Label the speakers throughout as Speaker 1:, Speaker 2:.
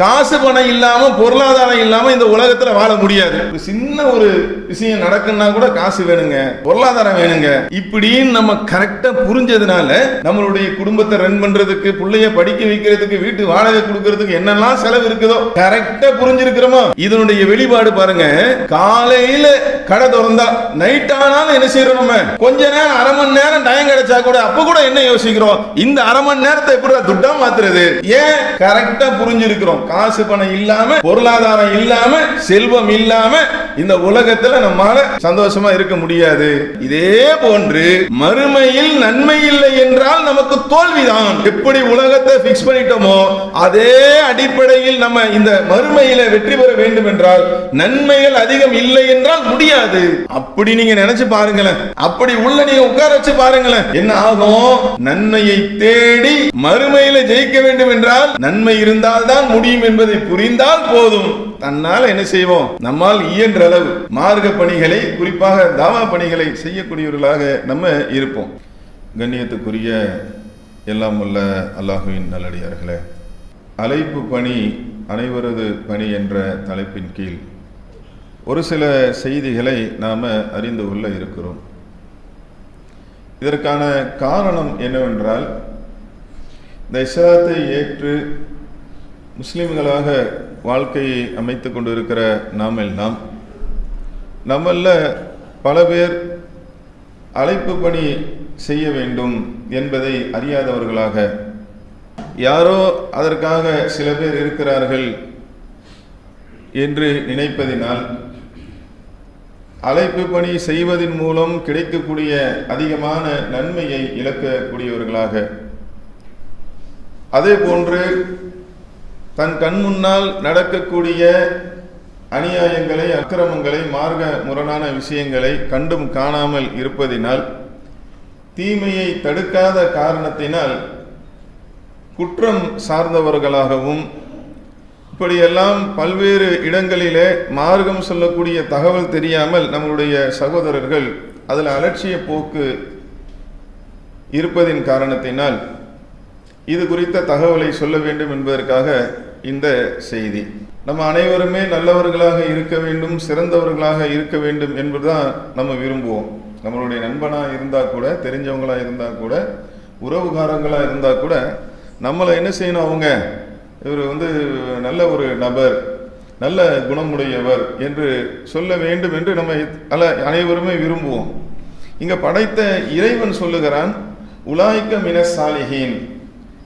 Speaker 1: காசு பணம் இல்லாமல் பொருளாதாரம் இல்லாமல் இந்த உலகத்தில் வாழ முடியாது. ஒரு சின்ன ஒரு விஷயம் நடக்குன்னா கூட காசு வேணுங்க பொருளாதாரம் வேணுங்க. இப்படின்னு நம்ம கரெக்டாக புரிஞ்சதுனால நம்மளுடைய குடும்பத்தை ரன் பண்றதுக்கு பிள்ளைய படிக்க வைக்கிறதுக்கு வீட்டு வாடகை கொடுக்கறதுக்கு என்னெல்லாம் செலவு இருக்குதோ கரெக்டாக புரிஞ்சிருக்கிறோமோ? இதனுடைய வெளிப்பாடு பாருங்க காலையில கடை திறந்தா நைட் ஆனாலும் என்ன செய்யறோம் நம்ம? கொஞ்ச நேரம் அரை மணி நேரம் டைம் கிடைச்சா கூட அப்ப கூட என்ன யோசிக்கிறோம்? இந்த அரை மணி நேரத்தை எப்படி துட்டா மாத்துறது? ஏன் கரெக்டா புரிஞ்சிருக்கிறோம்? காசு பணம் இல்லாம பொருளாதாரம் இல்லாம செல்வம் இல்லாம இந்த உலகத்துல நம்மால சந்தோஷமா இருக்க முடியாது. இதே போன்று மறுமையில் நன்மை இல்லை என்றால் நமக்கு தோல்விதான். எப்படி உலகத்தை பிக்ஸ் பண்ணிட்டோமோ அதே அடிப்படையில் நம்ம இந்த மறுமையில வெற்றி பெற வேண்டும் என்றால் நன்மைகள் அதிகம் இல்லை என்றால் முடியாது. அப்படி நீங்க நினைச்சு பாருங்களேன். அப்படி உள்ள நீங்க உட்கார வச்சு பாருங்களேன். என்ன ஆகும்? நன்மையை தேடி மறுமையில ஜெயிக்க வேண்டும் என்றால் நன்மை இருந்தால் தான் முடியும். முடியும் என்பதை புரிந்தால் போதும். தன்னால் என்ன செய்வோம்? நம்மால் இயன்ற அளவு மார்க்க பணிகளை குறிப்பாக தாவா பணிகளை செய்யக்கூடியவர்களாக நம்ம இருப்போம். கண்ணியத்துக்குரிய எல்லாம் உள்ள அல்லாஹுவின் நல்லடியார்களே அழைப்பு பணி அனைவரது பணி என்ற தலைப்பின் கீழ் ஒரு சில செய்திகளை நாம் அறிந்து கொள்ள இருக்கிறோம். இதற்கான காரணம் என்னவென்றால் இந்த இஸ்லாத்தை ஏற்று முஸ்லீம்களாக வாழ்க்கையை அமைத்து கொண்டிருக்கிற நாம். எல்லாம் நம்மள பல பேர் அழைப்பு பணி செய்ய வேண்டும் என்பதை அறியாதவர்களாக. யாரோ அதற்காக சில பேர் இருக்கிறார்கள் என்று நினைப்பதினால் அழைப்பு பணி செய்வதன் மூலம் கிடைக்கக்கூடிய அதிகமான நன்மையை இழக்கக்கூடியவர்களாக. அதே போன்று தன் கண் முன்னால் நடக்கக்கூடிய அநியாயங்களை அக்கிரமங்களை மார்க முரணான விஷயங்களை கண்டும் காணாமல் இருப்பதினால் தீமையை தடுக்காத காரணத்தினால் குற்றம் சார்ந்தவர்களாகவும் இப்படியெல்லாம் பல்வேறு இடங்களிலே மார்க்கம் சொல்லக்கூடிய தகவல் தெரியாமல் நம்மளுடைய சகோதரர்கள் அதில் அலட்சிய போக்கு இருப்பதின் காரணத்தினால் இது குறித்த தகவலை சொல்ல வேண்டும் என்பதற்காக இந்த செய்தி. நம்ம அனைவருமே நல்லவர்களாக இருக்க வேண்டும் சிறந்தவர்களாக இருக்க வேண்டும் என்பதுதான் நம்ம விரும்புவோம். நம்மளுடைய நண்பனாக இருந்தால் கூட தெரிஞ்சவங்களாக இருந்தால் கூட உறவுகாரங்களாக இருந்தால் கூட நம்மளை என்ன செய்யணும் அவங்க? இவர் வந்து நல்ல ஒரு நபர் நல்ல குணமுடையவர் என்று சொல்ல வேண்டும் என்று நம்ம அல்ல அனைவருமே விரும்புவோம். இங்கே படைத்த இறைவன் சொல்லுகிறான் உலாய்க்க மின சாலிஹீன்.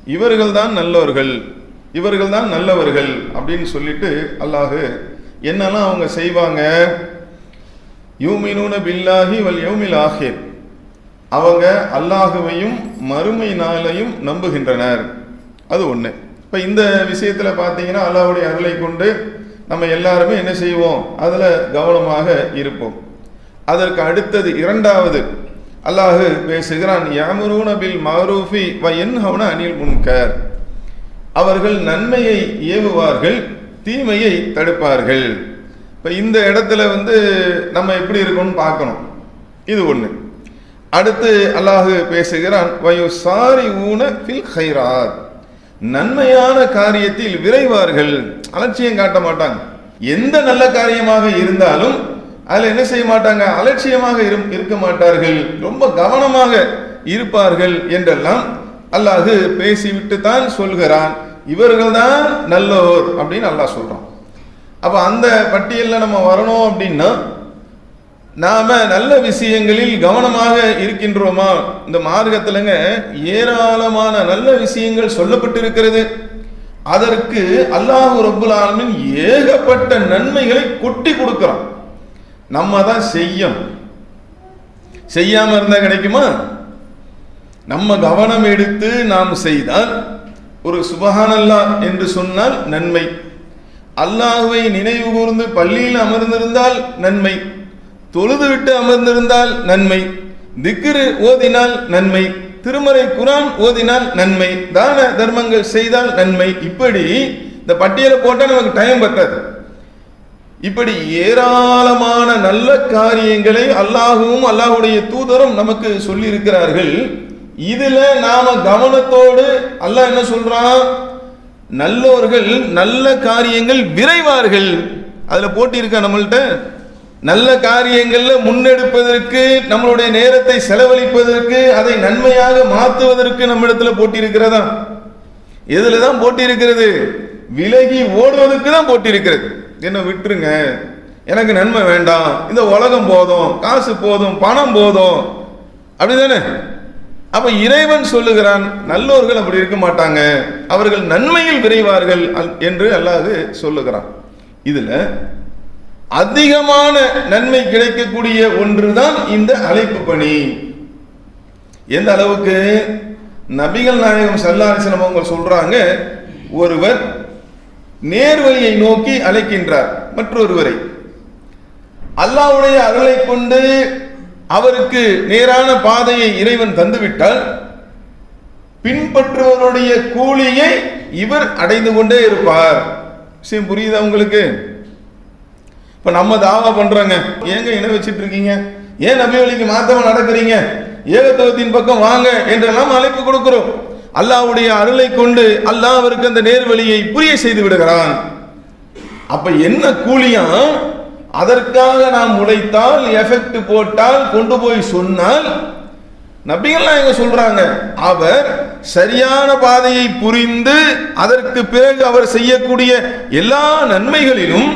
Speaker 1: இவர்கள் தான் நல்லவர்கள் இவர்கள் தான் நல்லவர்கள் அப்படின்னு சொல்லிட்டு அல்லாஹு என்னெல்லாம் அவங்க செய்வாங்க? யூமினூன பில்லாஹி வல் யூமில் ஆஹிர் அவங்க அல்லாஹுவையும் மறுமை நாளையும் நம்புகின்றனர். அது ஒன்று இப்போ இந்த விஷயத்தில் பார்த்தீங்கன்னா அல்லாஹ்வுடைய அருளை கொண்டு நம்ம எல்லாருமே என்ன செய்வோம்? அதில் கவனமாக இருப்போம். அதற்கு அடுத்தது இரண்டாவது அல்லாஹு பேசுகிறான் யாமரூன பில் மாரூஃபி வ என்ஹவுன அனில் முன்கர். அவர்கள் நன்மையை ஏவுவார்கள் தீமையை தடுப்பார்கள். இப்போ இந்த இடத்துல வந்து நம்ம எப்படி இருக்கணும்னு பார்க்கணும். இது ஒன்று அடுத்து அல்லாஹு பேசுகிறான் வயு சாரி ஊன ஃபில் ஹைராத் நன்மையான காரியத்தில் விரைவார்கள். அலட்சியம் காட்ட மாட்டாங்க. எந்த நல்ல காரியமாக இருந்தாலும் அதில் என்ன செய்ய மாட்டாங்க? அலட்சியமாக இரு- இருக்க மாட்டார்கள். ரொம்ப கவனமாக இருப்பார்கள் என்றெல்லாம் அல்லாஹு பேசிவிட்டு தான் சொல்கிறான். இவர்கள் தான் நல்லோர் அப்படின்னு அல்லாஹ் சொல்கிறான் அப்போ அந்த பட்டியலில் நம்ம வரணும் அப்படின்னா நாம நல்ல விஷயங்களில் கவனமாக இருக்கின்றோமா? இந்த மார்க்கத்திலங்க ஏராளமான நல்ல விஷயங்கள் சொல்லப்பட்டிருக்கிறது. அதற்கு அல்லாஹ் ரபுல் ஆலமின் ஏகப்பட்ட நன்மைகளை கொட்டி கொடுக்கிறான். நம்ம தான் செய்யணும் செய்யாம இருந்தா கிடைக்குமா? நம்ம கவனம் எடுத்து நாம் செய்தால் ஒரு சுபஹானல்லா என்று சொன்னால் நன்மை. அல்லாஹுவை நினைவு கூர்ந்து பள்ளியில் அமர்ந்திருந்தால் நன்மை. தொழுது விட்டு அமர்ந்திருந்தால் நன்மை. திக்ரு ஓதினால் நன்மை. திருமறை குரான் ஓதினால் நன்மை. தான தர்மங்கள் செய்தால் நன்மை. இப்படி இந்த பட்டியலை போட்டால் நமக்கு டைம் பத்தாது. இப்படி ஏராளமான நல்ல காரியங்களை அல்லாஹுவும் அல்லாஹுடைய தூதரும் நமக்கு சொல்லி இருக்கிறார்கள் இதுல நாம கவனத்தோடு அல்லாஹ் என்ன சொல்றான்? நல்லோர்கள் நல்ல காரியங்கள் விரைவார்கள். அதுல போட்டி இருக்கா நம்மள்கிட்ட நல்ல காரியங்கள்ல முன்னெடுப்பதற்கு நம்மளுடைய நேரத்தை செலவழிப்பதற்கு அதை நன்மையாக மாற்றுவதற்கு நம்மிடத்துல போட்டி இருக்கிறதா? எதுல தான் போட்டி இருக்கிறது? விலகி ஓடுவதற்கு தான் போட்டி இருக்கிறது. என்ன விட்டுருங்க. எனக்கு நன்மை வேண்டாம். இந்த உலகம் போதும். காசு போதும். பணம் போதும். அப்படிதானே? அப்ப இறைவன் சொல்லுகிறான் நல்லோர்கள் அப்படி இருக்க மாட்டாங்க. அவர்கள் நன்மையில் விரைவார்கள் என்று அல்லாது சொல்லுகிறான். இதுல அதிகமான நன்மை கிடைக்கக்கூடிய ஒன்றுதான் இந்த அழைப்பு பணி. எந்த அளவுக்கு நபிகள் நாயகம் சல்லாரிசனம் அவங்க சொல்றாங்க ஒருவர் நேர்வழியை நோக்கி அழைக்கின்றார் மற்றொருவரை. அல்லாவுடைய அருளை கொண்டு அவருக்கு நேரான பாதையை இறைவன் தந்துவிட்டால் பின்பற்றுவருடைய கூலியை இவர் அடைந்து கொண்டே இருப்பார். விஷயம் புரியுதா உங்களுக்கு? இப்ப நம்ம தாவா பண்றாங்க. ஏங்க இணை வச்சிட்டு இருக்கீங்க? ஏன் நபி வழிக்கு மாத்தவன் நடக்கிறீங்க? ஏகத்துவத்தின் பக்கம் வாங்க என்றெல்லாம் அழைப்பு கொடுக்கிறோம். அல்லாவுடைய அருளை கொண்டு அல்லாவிற்கு அவருக்கு அந்த நேர்வழியை புரிய செய்து விடுகிறான். அப்ப என்ன கூலியா? அதற்காக நாம் உழைத்தால் எஃபெக்ட் போட்டால் கொண்டு போய் சொன்னால் நபிகள்லாம் எங்க சொல்றாங்க. அவர் சரியான பாதையை புரிந்து அதற்கு பிறகு அவர் செய்யக்கூடிய எல்லா நன்மைகளிலும்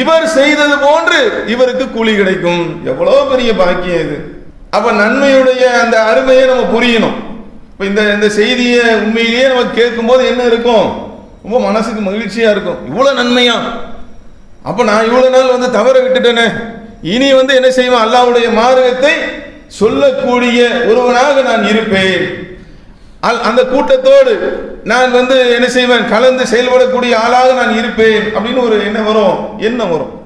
Speaker 1: இவர் செய்தது போன்று இவருக்கு கூலி கிடைக்கும். எவ்வளவு பெரிய பாக்கியம் இது. அப்ப நன்மையுடைய அந்த அருமையை நம்ம புரியணும். இப்போ இந்த இந்த செய்தியை உண்மையிலேயே நம்ம கேட்கும்போது என்ன இருக்கும்? ரொம்ப மனசுக்கு மகிழ்ச்சியாக இருக்கும். இவ்வளோ நன்மையா? அப்போ நான் இவ்வளோ நாள் வந்து தவற விட்டுட்டேனே. இனி வந்து என்ன செய்வேன்? அல்லாவுடைய மார்க்கத்தை சொல்லக்கூடிய ஒருவனாக நான் இருப்பேன். அல்- அந்த கூட்டத்தோடு நான் வந்து என்ன செய்வேன்? கலந்து செயல்படக்கூடிய ஆளாக நான் இருப்பேன். அப்படின்னு ஒரு என்ன வரும். எண்ணம் வரும்.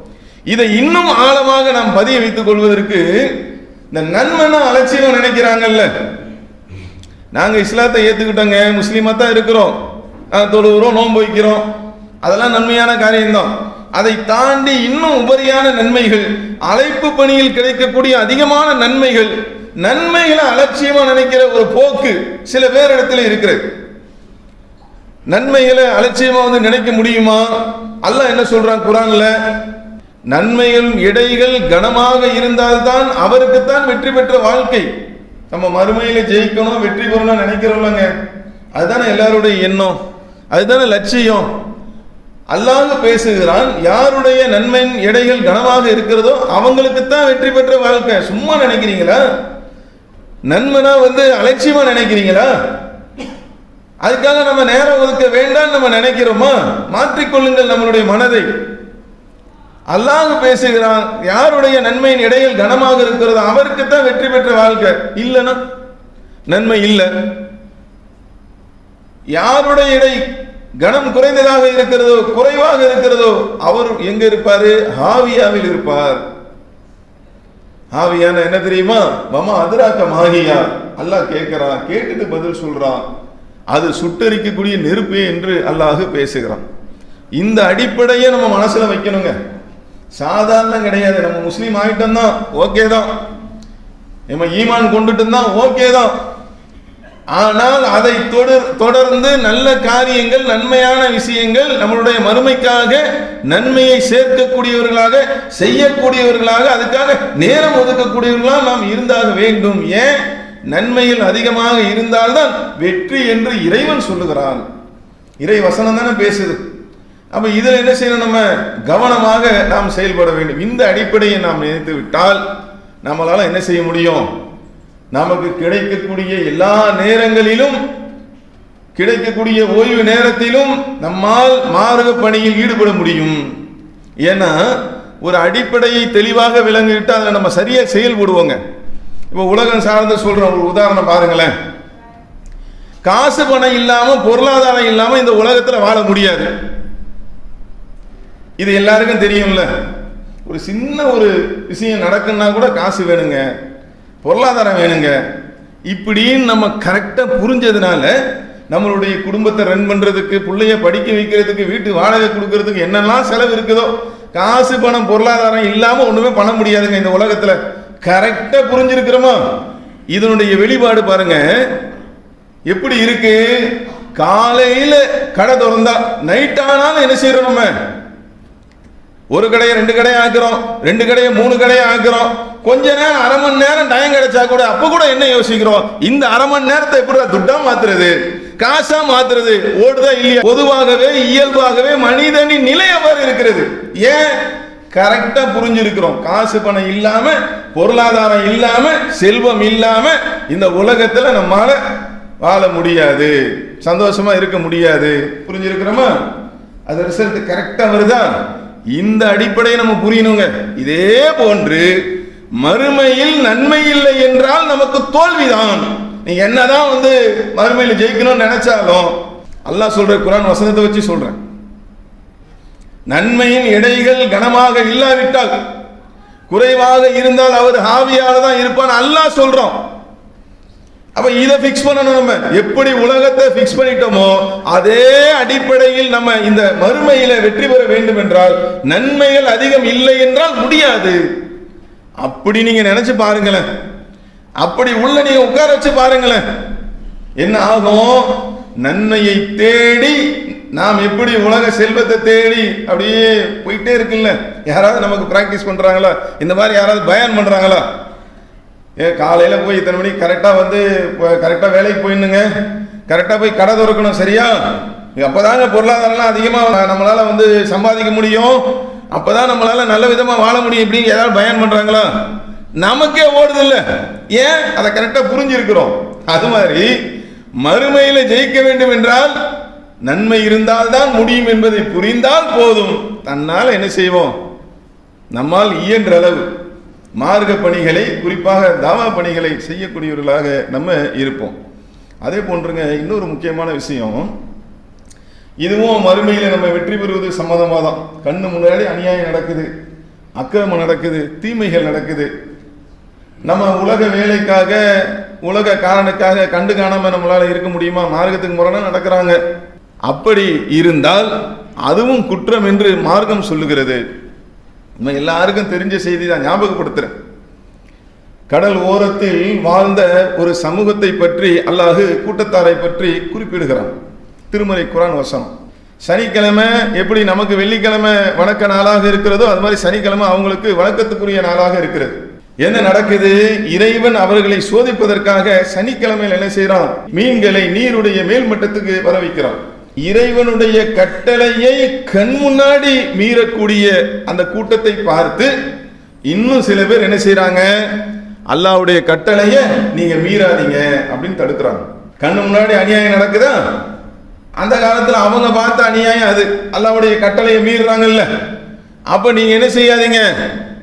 Speaker 1: இதை இன்னும் ஆழமாக நாம் பதிய வைத்துக் கொள்வதற்கு இந்த நன்மைன்னா அலட்சியம் நினைக்கிறாங்கல்ல. நாங்கள் இஸ்லாத்தை ஏற்றுக்கிட்டோங்க முஸ்லீமாக தான் இருக்கிறோம். தொழுகிறோம் நோன்பு வைக்கிறோம். அதெல்லாம் நன்மையான காரியம்தான். அதை தாண்டி இன்னும் உபரியான நன்மைகள் அழைப்பு பணியில் கிடைக்கக்கூடிய அதிகமான நன்மைகள் நன்மைகளை அலட்சியமாக நினைக்கிற ஒரு போக்கு சில பேர் இடத்துல இருக்கிறது. நன்மைகளை அலட்சியமாக வந்து நினைக்க முடியுமா? அல்ல என்ன சொல்றான் குரான்ல? நன்மைகள் இடைகள் கனமாக இருந்தால்தான் அவருக்குத்தான் வெற்றி பெற்ற வாழ்க்கை. நம்ம மறுமையில் ஜெயிக்கணும் வெற்றி பெறணும் நினைக்கிறோம்லங்க. அதுதானே எல்லாருடைய எண்ணம். அதுதானே லட்சியம். அல்லாஹ் பேசுகிறான் யாருடைய நன்மையின் எடைகள் கனமாக இருக்கிறதோ அவங்களுக்குத்தான் வெற்றி பெற்ற வாழ்க்கை. சும்மா நினைக்கிறீங்களா? நன்மைனா வந்து அலட்சியமா நினைக்கிறீங்களா? அதுக்காக நம்ம நேரம் ஒதுக்க வேண்டாம் நம்ம நினைக்கிறோமா? மாற்றிக்கொள்ளுங்கள் நம்மளுடைய மனதை. அல்லாஹ் பேசுகிறான் யாருடைய நன்மையின் இடையில் கனமாக இருக்கிறதோ அவருக்கு தான் வெற்றி பெற்ற வாழ்க்கை. இல்லைன்னா நன்மை இல்லை. யாருடைய இடை கனம் குறைந்ததாக இருக்கிறதோ குறைவாக இருக்கிறதோ அவர் எங்க இருப்பாரு? ஹாவியாவில் இருப்பார். ஹாவியான என்ன தெரியுமா? மமா அதிராக்கம் மாகியா அல்லாஹ் கேட்கிறான் கேட்டுட்டு பதில் சொல்றான். அது சுட்டரிக்கக்கூடிய நெருப்பு என்று அல்லாஹ் பேசுகிறான். இந்த அடிப்படையை நம்ம மனசுல வைக்கணுங்க. சாதாரணம் கிடையாது. நம்ம முஸ்லீம் ஆகிட்டோம் தான் ஓகே தான். நம்ம ஈமான் கொண்டுட்டு தான் ஓகே தான். ஆனால் அதை தொடர் தொடர்ந்து நல்ல காரியங்கள் நன்மையான விஷயங்கள் நம்மளுடைய மறுமைக்காக நன்மையை சேர்க்கக்கூடியவர்களாக செய்யக்கூடியவர்களாக அதுக்காக நேரம் ஒதுக்கக்கூடியவர்களாக நாம் இருந்தாக வேண்டும். ஏன்? நன்மையில் அதிகமாக இருந்தால்தான் வெற்றி என்று இறைவன் சொல்லுகிறான். இறை வசனம் தானே பேசுது. அப்ப இதுல என்ன செய்யணும் நம்ம? கவனமாக நாம் செயல்பட வேண்டும். இந்த அடிப்படையை நாம் நினைத்து விட்டால் நம்மளால என்ன செய்ய முடியும்? நமக்கு கிடைக்கக்கூடிய எல்லா நேரங்களிலும் கிடைக்கக்கூடிய ஓய்வு நேரத்திலும் நம்மால் மார்க பணியில் ஈடுபட முடியும். ஏன்னா ஒரு அடிப்படையை தெளிவாக விளங்கிட்டு அதில் நம்ம சரியாக செயல்படுவோங்க. இப்போ உலகம் சார்ந்து சொல்ற ஒரு உதாரணம் பாருங்களேன். காசு பணம் இல்லாமல் பொருளாதாரம் இல்லாமல் இந்த உலகத்தில் வாழ முடியாது. இது எல்லாருக்கும் தெரியும்ல. ஒரு சின்ன ஒரு விஷயம் நடக்குன்னா கூட காசு வேணுங்க பொருளாதாரம் வேணுங்க. இப்படின்னு நம்ம கரெக்டாக புரிஞ்சதுனால நம்மளுடைய குடும்பத்தை ரன் பண்ணுறதுக்கு பிள்ளைய படிக்க வைக்கிறதுக்கு வீட்டு வாடகை கொடுக்கறதுக்கு என்னெல்லாம் செலவு இருக்குதோ காசு பணம் பொருளாதாரம் இல்லாமல் ஒன்றுமே பண்ண முடியாதுங்க இந்த உலகத்தில். கரெக்டாக புரிஞ்சிருக்கிறோமா? இதனுடைய வெளிப்பாடு பாருங்க. எப்படி இருக்கு? காலையில் கடை திறந்தா நைட் ஆனாலும் என்ன செய்யறோம் நம்ம? ஒரு கடையை ரெண்டு கடையை ஆக்குறோம் ரெண்டு கடையை மூணு கடையை ஆக்குறோம். கொஞ்ச நேரம் அரை மணி நேரம் டைம் கிடைச்சா கூட அப்ப கூட என்ன யோசிக்கிறோம்? இந்த அரை மணி நேரத்தை எப்படி துட்டா மாத்துறது? காசா மாத்துறது? ஓடுதா இல்லையா? பொதுவாகவே இயல்பாகவே மனிதனின் நிலை அவ்வாறு இருக்கிறது? ஏன்? கரெக்டா புரிஞ்சிருக்கிறோம். காசு பணம் இல்லாம பொருளாதாரம் இல்லாம செல்வம் இல்லாம இந்த உலகத்துல நம்மால வாழ முடியாது. சந்தோஷமா இருக்க முடியாது. புரிஞ்சிருக்கிறோமா? அது ரிசல்ட் கரெக்டா வருதா? இந்த அடிப்படையை நம்ம புரியணுங்க. இதே போன்று மறுமையில் நன்மை இல்லை என்றால் நமக்கு தோல்விதான். நீங்க என்னதான் வந்து மறுமையில் ஜெயிக்கணும்னு நினைச்சாலும் அல்லாஹ் சொல்ற குரான் வசனத்தை வச்சு சொல்றேன். நன்மையின் எடைகள் கனமாக இல்லாவிட்டால் குறைவாக இருந்தால் அவர் ஹாவியாக தான் இருப்பான் அல்லாஹ் சொல்றோம். அப்ப இதை ஃபிக்ஸ் பண்ணணும் நம்ம. எப்படி உலகத்தை ஃபிக்ஸ் பண்ணிட்டோமோ அதே அடிப்படையில் நம்ம இந்த மறுமையில வெற்றி பெற வேண்டும் என்றால் நன்மைகள் அதிகம் இல்லை என்றால் முடியாது. அப்படி நீங்க நினைச்சு பாருங்களேன். அப்படி உள்ள நீங்க உட்கார வச்சு பாருங்களேன். என்ன ஆகும்? நன்மையை தேடி நாம் எப்படி உலக செல்வத்தை தேடி அப்படியே போயிட்டே இருக்குல்ல. யாராவது நமக்கு பிராக்டிஸ் பண்றாங்களா? இந்த மாதிரி யாராவது பயன் பண்றாங்களா? ஏ காலையில் போய் இத்தனை மணிக்கு கரெக்டாக வந்து கரெக்டாக வேலைக்கு போயிடணுங்க. கரெக்டாக போய் கடை திறக்கணும் சரியா? அப்பதாங்க பொருளாதாரம்லாம் அதிகமாக நம்மளால் வந்து சம்பாதிக்க முடியும். அப்பதான் நம்மளால் நல்ல விதமாக வாழ முடியும் இப்படின்னு ஏதாவது பயன் பண்ணுறாங்களா நமக்கே ஓடுது இல்லை. ஏன்? அதை கரெக்டாக புரிஞ்சிருக்கிறோம். அது மாதிரி மறுமையில் ஜெயிக்க வேண்டும் என்றால் நன்மை இருந்தால் தான் முடியும் என்பதை புரிந்தால் போதும். தன்னால் என்ன செய்வோம்? நம்மால் இயன்ற அளவு மார்க்க பணிகளை குறிப்பாக தாவா பணிகளை செய்யக்கூடியவர்களாக நம்ம இருப்போம். அதே போன்றுங்க இன்னொரு முக்கியமான விஷயம். இதுவும் மறுமையில் நம்ம வெற்றி பெறுவது சம்மதமாக தான் கண்ணு முன்னாடி அநியாயம் நடக்குது அக்கிரமம் நடக்குது தீமைகள் நடக்குது. நம்ம உலக வேலைக்காக உலக காரணக்காக கண்டு காணாம நம்மளால இருக்க முடியுமா? மார்க்கத்துக்கு முரணா நடக்கிறாங்க. அப்படி இருந்தால் அதுவும் குற்றம் என்று மார்க்கம் சொல்லுகிறது. நம்ம எல்லாருக்கும் தெரிஞ்ச செய்தி தான் ஞாபகப்படுத்துறேன். கடல் ஓரத்தில் வாழ்ந்த ஒரு சமூகத்தை பற்றி அல்லாஹு கூட்டத்தாரை பற்றி குறிப்பிடுகிறான். திருமலை குரான் வசனம். சனிக்கிழமை எப்படி நமக்கு வெள்ளிக்கிழமை வணக்க நாளாக இருக்கிறதோ அது மாதிரி சனிக்கிழமை அவங்களுக்கு வணக்கத்துக்குரிய நாளாக இருக்கிறது. என்ன நடக்குது? இறைவன் அவர்களை சோதிப்பதற்காக சனிக்கிழமையில் என்ன செய்யறான் மீன்களை நீருடைய மேல்மட்டத்துக்கு வர வைக்கிறான் இறைவனுடைய கட்டளையை கண் முன்னாடி மீறக்கூடிய அந்த கூட்டத்தை பார்த்து இன்னும் சில பேர் என்ன செய்யறாங்க அல்லாவுடைய கட்டளைய நீங்க மீறாதீங்க அப்படின்னு தடுக்கிறாங்க. கண்ணு முன்னாடி அநியாயம் நடக்குதா? அந்த காலத்துல அவங்க பார்த்த அநியாயம் அது. அல்லாவுடைய கட்டளையை மீறுறாங்கல்ல. அப்ப நீங்க என்ன செய்யாதீங்க?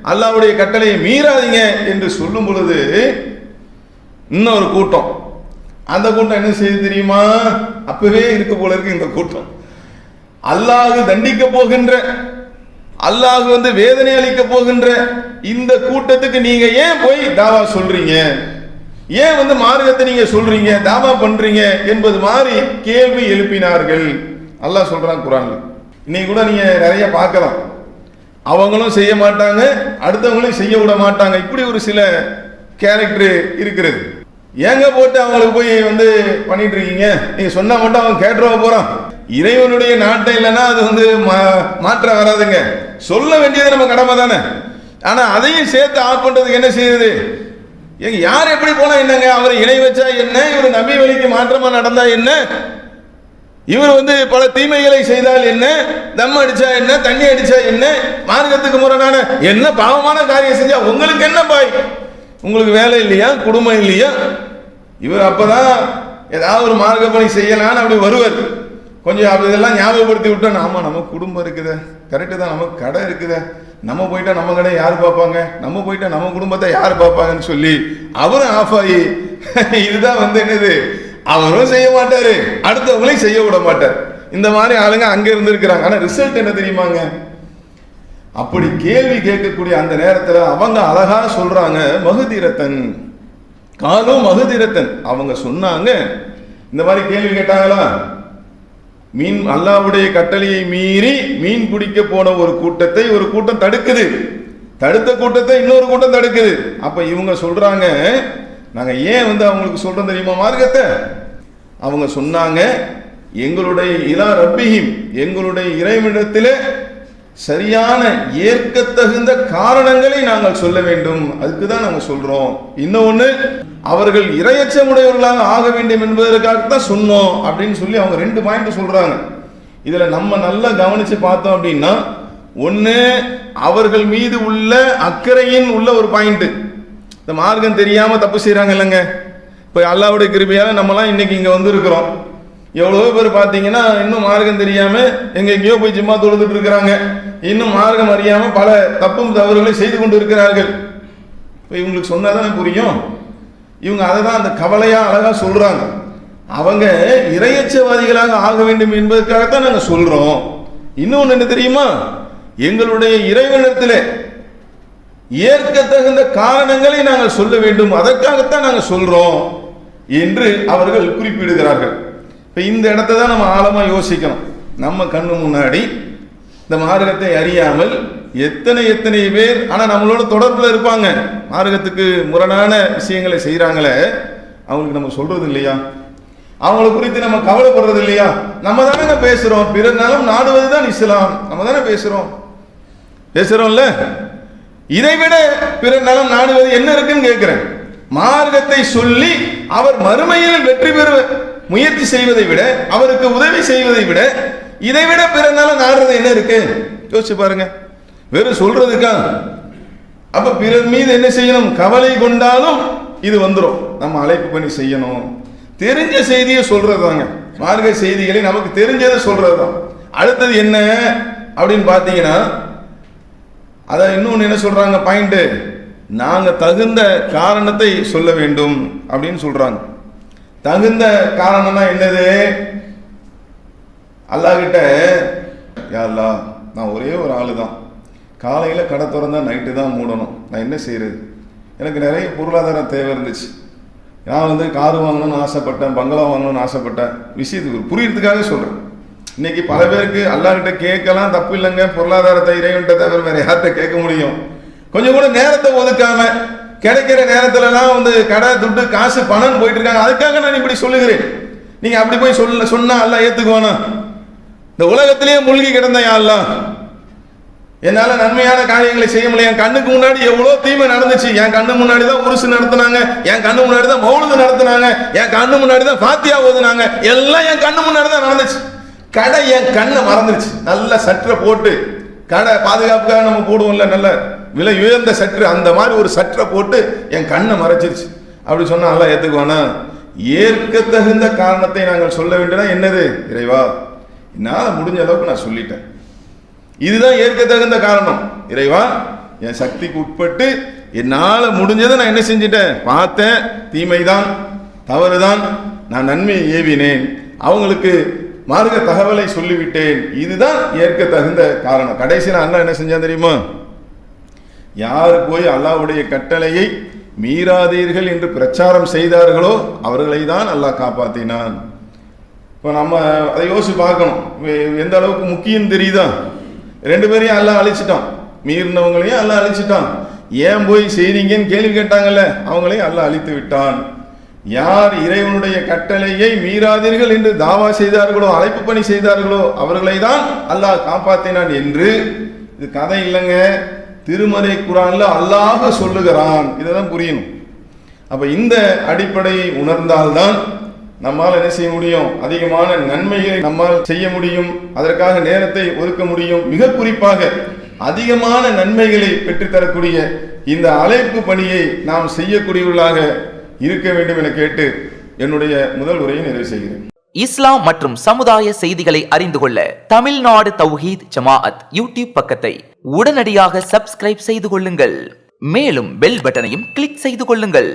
Speaker 1: அல்லாவுடைய கட்டளையை மீறாதீங்க என்று சொல்லும் பொழுது இன்னொரு கூட்டம். அந்த கூட்டம் என்ன செய்ய தெரியுமா? அப்பவே இருக்க போல இருக்கு இந்த கூட்டம். அல்லாஹ் தண்டிக்க போகின்ற அல்லாஹ் வந்து வேதனை அளிக்க போகின்ற இந்த கூட்டத்துக்கு நீங்க ஏன் போய் தாவா சொல்றீங்க? ஏன் வந்து மார்க்கத்தை நீங்க சொல்றீங்க தாவா பண்றீங்க என்பது மாதிரி கேள்வி எழுப்பினார்கள். அல்லாஹ் சொல்றான் குரான்ல. இன்னைக்கு கூட நீங்க நிறைய பார்க்கலாம். அவங்களும் செய்ய மாட்டாங்க அடுத்தவங்களும் செய்ய விட மாட்டாங்க. இப்படி ஒரு சில கேரக்டர் இருக்கிறது. ஏங்க போட்டு அவங்களுக்கு போய் வந்து பண்ணிட்டு இருக்கீங்க நீங்க சொன்னா மட்டும் அவன் கேட்டுருவ போறான் இறைவனுடைய நாட்டை இல்லைன்னா அது வந்து மாற்றம் வராதுங்க. சொல்ல வேண்டியது நம்ம கடமை தானே. ஆனா அதையும் சேர்த்து ஆஃப் பண்றதுக்கு என்ன செய்யுது? எங்க யார் எப்படி போனா என்னங்க? அவர் இணை வச்சா என்ன? இவர் நம்பி வழிக்கு மாற்றமா நடந்தா என்ன? இவர் வந்து பல தீமைகளை செய்தால் என்ன? தம் அடிச்சா என்ன? தண்ணி அடிச்சா என்ன? மார்க்கத்துக்கு முரணான என்ன பாவமான காரியம் செஞ்சா உங்களுக்கு என்ன பாய்? உங்களுக்கு வேலை இல்லையா? குடும்பம் இல்லையா? இவர் அப்பதான் ஏதாவது ஒரு மார்க்க பணி செய்யலான்னு அப்படி வருவார். கொஞ்சம் அப்படி இதெல்லாம் ஞாபகப்படுத்தி விட்டோம் ஆமா நம்ம குடும்பம் இருக்குது. கரெக்டு தான். நமக்கு கடை இருக்குது. நம்ம போயிட்டா நம்ம கடை யார் பார்ப்பாங்க? நம்ம போயிட்டா நம்ம குடும்பத்தை யார் பார்ப்பாங்கன்னு சொல்லி அவரும் ஆஃப் ஆகி இதுதான் வந்து என்னது? அவரும் செய்ய மாட்டாரு. அடுத்தவங்களையும் செய்ய விட மாட்டார். இந்த மாதிரி ஆளுங்க அங்க இருந்துருக்குறாங்க. ஆனா ரிசல்ட் என்ன தெரியுமாங்க? அப்படி கேள்வி கேட்கக்கூடிய அந்த நேரத்தில் அவங்க அழகா சொல்றாங்க மகுதீரத்தன். காலும் மகுதீரத்தன். அவங்க சொன்னாங்க இந்த மாதிரி கேள்வி கேட்டாங்களா? மீன் அல்லாவுடைய கட்டளையை மீறி மீன் பிடிக்க போன ஒரு கூட்டத்தை ஒரு கூட்டம் தடுக்குது. தடுத்த கூட்டத்தை இன்னொரு கூட்டம் தடுக்குது. அப்ப இவங்க சொல்றாங்க நாங்க ஏன் வந்து அவங்களுக்கு சொல்றோம் தெரியுமா மார்க்கத்தை? அவங்க சொன்னாங்க எங்களுடைய இலா ரப்பிஹிம் எங்களுடைய இறைவனிடத்திலே சரியான ஏற்கத்தகுந்த காரணங்களை நாங்கள் சொல்ல வேண்டும். அதுக்கு தான் நாங்கள் சொல்றோம். இன்னொன்று அவர்கள் இரையச்சமுடையவர்களாக ஆக வேண்டும் என்பதற்காக தான் சொன்னோம் அப்படின்னு சொல்லி அவங்க ரெண்டு பாயிண்ட் சொல்றாங்க. இதில் நம்ம நல்லா கவனித்து பார்த்தோம் அப்படின்னா ஒன்று அவர்கள் மீது உள்ள அக்கறையின் உள்ள ஒரு பாயிண்ட்டு இந்த மார்க்கம் தெரியாமல் தப்பு செய்கிறாங்க இல்லைங்க. இப்போ அல்லாவுடைய கிருபையால நம்மலாம் இன்னைக்கு இங்கே வந்திருக்கிறோம். எவ்வளவோ பேர் பார்த்தீங்கன்னா இன்னும் மார்க்கம் தெரியாம எங்க எங்கேயோ போய் ஜிம்மா தொழுதுட்டு இருக்கிறாங்க. இன்னும் மார்க்கம் அறியாம பல தப்பும் தவறுகளை செய்து கொண்டு இருக்கிறார்கள். இப்போ இவங்களுக்கு சொன்னாதான் புரியும்? இவங்க அதை தான் அந்த கவலையா அழகா சொல்றாங்க. அவங்க இரையச்சவாதிகளாக ஆக வேண்டும் என்பதற்காகத்தான் நாங்கள் சொல்றோம். இன்னொன்று என்ன தெரியுமா? எங்களுடைய இறைவனத்தில் ஏற்கத்தகுந்த காரணங்களை நாங்கள் சொல்ல வேண்டும். அதற்காகத்தான் நாங்கள் சொல்றோம் என்று அவர்கள் குறிப்பிடுகிறார்கள். இப்போ இந்த இடத்த தான் நம்ம ஆழமாக யோசிக்கணும். நம்ம கண்ணு முன்னாடி இந்த மார்க்கத்தை அறியாமல் எத்தனை எத்தனை பேர் ஆனால் நம்மளோட தொடர்பில் இருப்பாங்க. மார்க்கத்துக்கு முரணான விஷயங்களை செய்கிறாங்களே அவங்களுக்கு நம்ம சொல்றது இல்லையா அவங்கள குறித்து நம்ம கவலைப்படுறது இல்லையா நம்ம தானே பேசுகிறோம் பிறர் நலம் நாடுவது தான் இஸ்லாம். நம்ம தானே பேசுகிறோம் பேசுகிறோம்ல இதைவிட பிறர் நலம் நாடுவது என்ன இருக்குன்னு கேட்குறேன். மார்க்கத்தை சொல்லி அவர் மறுமையில் வெற்றி பெற முயற்சி செய்வதை விட அவருக்கு உதவி செய்வதை விட இதை விட நலம் நாடுறது என்ன இருக்கு? யோசிச்சு பாருங்க. வெறும் சொல்றதுக்கா? அப்ப பிறர் மீது என்ன செய்யணும்? கவலை கொண்டாலும் இது வந்துடும் நம்ம அழைப்பு பண்ணி செய்யணும். தெரிஞ்ச செய்தியை சொல்றதுதாங்க. மார்க்க செய்திகளை நமக்கு தெரிஞ்சதை சொல்றதுதான். அடுத்தது என்ன அப்படின்னு பார்த்தீங்கன்னா அதான் இன்னொன்று என்ன சொல்றாங்க? பாயிண்ட்டு நாங்கள் தகுந்த காரணத்தை சொல்ல வேண்டும் அப்படின்னு சொல்றாங்க. தகுந்த காரணம்னா என்னது? அல்லாஹ் கிட்ட யா நான் ஒரே ஒரு ஆளு தான் காலையில கடை திறந்தா நைட்டு தான் மூடணும். நான் என்ன செய்யறது எனக்கு நிறைய பொருளாதார தேவை இருந்துச்சு. நான் வந்து கார் வாங்கணும்னு ஆசைப்பட்டேன் பங்களா வாங்கணும்னு ஆசைப்பட்டேன். விஷயத்துக்கு புரியறதுக்காக சொல்றேன். இன்னைக்கு பல பேருக்கு அல்லாஹ்கிட்ட கேட்கலாம் தப்பு இல்லைங்க. பொருளாதாரத்தை இறைவன்கிட்ட தவிர வேறு யார்கிட்ட கேட்க முடியும்? கொஞ்சம் கூட நேரத்தை ஒதுக்காம கிடைக்கிற நேரத்துலலாம் வந்து கடை துட்டு காசு பணம் போயிட்டு இருக்காங்க அதுக்காக நான் இப்படி சொல்லுகிறேன். நீங்க அப்படி போய் சொல்ல சொன்னா எல்லாம் ஏத்துக்குவானா? இந்த உலகத்திலேயே மூழ்கி கிடந்த யாரெல்லாம் என்னால நன்மையான காரியங்களை செய்ய முடியல. என் கண்ணுக்கு முன்னாடி எவ்வளோ தீமை நடந்துச்சு. என் கண்ணு முன்னாடி தான் உருசு நடத்துனாங்க. என் கண்ணு முன்னாடி தான் மௌலுது நடத்துனாங்க. என் கண்ணு முன்னாடி தான் ஃபாத்தியா ஓதுனாங்க. எல்லாம் என் கண்ணு முன்னாடி தான் நடந்துச்சு. கடை என் கண்ணை மறந்துருச்சு. நல்லா சற்றை போட்டு கடை பாதுகாப்புக்காக நம்ம போடுவோம்ல நல்ல விலை உயர்ந்த சற்று அந்த மாதிரி ஒரு சற்றை போட்டு என் கண்ணை மறைச்சிருச்சு. அப்படி சொன்னால் நல்லா ஏற்கத்தகுந்த காரணத்தை நாங்கள் சொல்ல வேண்டியதா என்னது? இறைவா என்னால் முடிஞ்ச அளவுக்கு நான் சொல்லிட்டேன். இதுதான் ஏற்கத்தகுந்த காரணம். இறைவா என் சக்திக்கு உட்பட்டு என்னால் முடிஞ்சதை நான் என்ன செஞ்சிட்டேன்? பார்த்தேன். தீமை தான் தவறு தான் நான் நன்மையை ஏவினேன். அவங்களுக்கு மார்க்க தகவலை சொல்லிவிட்டேன். இதுதான் ஏற்க தகுந்த காரணம். கடைசியில் அண்ணா என்ன செஞ்சான் தெரியுமா? யார் போய் அல்லாஹ்வுடைய கட்டளையை மீறாதீர்கள் என்று பிரச்சாரம் செய்தார்களோ அவர்களை தான் அல்லாஹ் காப்பாத்தினான். இப்போ நம்ம அதை யோசிச்சு பார்க்கணும். எந்த அளவுக்கு முக்கியம் தெரியுதா? ரெண்டு பேரையும் எல்லாம் அழிச்சிட்டான். மீறினவங்களையும் எல்லாம் அழிச்சிட்டான். ஏன் போய் செய்றீங்கன்னு கேள்வி கேட்டாங்கல்ல? அவங்களையும் எல்லாம் அழித்து விட்டான். யார் இறைவனுடைய கட்டளையை மீறாதீர்கள் என்று தாவா செய்தார்களோ அழைப்பு பணி செய்தார்களோ அவர்களை தான் அல்லாஹ் காப்பாற்றினான் என்று இது கதை இல்லைங்க. திருமறை குரான்ல அல்லாஹ சொல்லுகிறான். இதெல்லாம் புரியணும். அப்ப இந்த அடிப்படையை உணர்ந்தால்தான் நம்மால் என்ன செய்ய முடியும்? அதிகமான நன்மைகளை நம்மால் செய்ய முடியும். அதற்காக நேரத்தை ஒதுக்க முடியும். மிக குறிப்பாக அதிகமான நன்மைகளை பெற்றுத்தரக்கூடிய இந்த அழைப்பு பணியை நாம் செய்யக்கூடியவர்களாக இருக்க வேண்டும் என கேட்டு என்னுடைய முதல் உரையை நிறைவு செய்கிறேன்.
Speaker 2: இஸ்லாம் மற்றும் சமுதாய செய்திகளை அறிந்து கொள்ள தமிழ்நாடு தௌஹீத் ஜமாஅத் யூடியூப் பக்கத்தை உடனடியாக சப்ஸ்கிரைப் செய்து கொள்ளுங்கள். மேலும் பெல் பட்டனையும் கிளிக் செய்து கொள்ளுங்கள்.